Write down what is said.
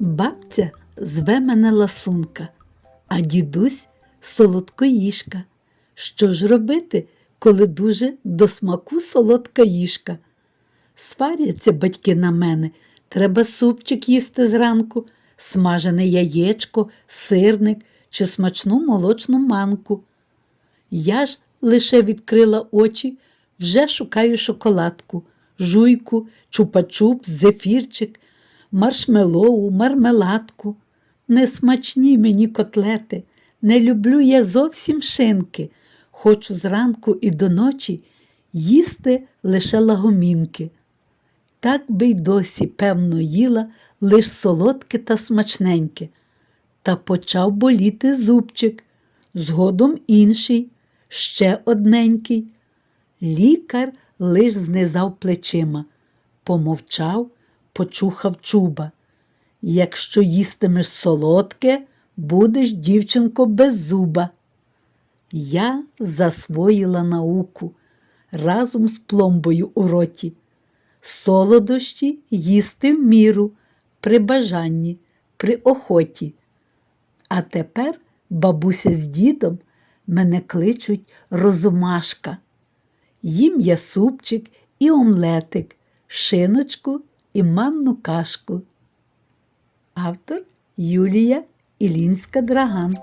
Бабуся зве мене ласунка, а дідусь солодкоїжка. Що ж робити, коли дуже до смаку солодка їжка? Сваряться батьки на мене, треба супчик їсти зранку, смажене яєчко, сирник чи смачну молочну манку. Я ж лише відкрила очі, вже шукаю шоколадку, жуйку, чупа-чуп, зефірчик, маршмелоу, мармеладку. Несмачні мені котлети, не люблю я зовсім шинки. Хочу зранку і до ночі їсти лише лагомінки. Так би й досі, певно, їла лиш солодке та смачненьке. Та почав боліти зубчик, згодом інший, ще одненький. Лікар лиш знизав плечима, помовчав, почухав чуба. Якщо їстимеш солодке, будеш, дівчинко, без зуба. Я засвоїла науку разом з пломбою у роті. Солодощі їсти в міру, при бажанні, при охоті. А тепер бабуся з дідом мене кличуть розумашка. Їм я супчик і омлетик, шиночку і манну кашку. Автор Юлія Ілінська Драган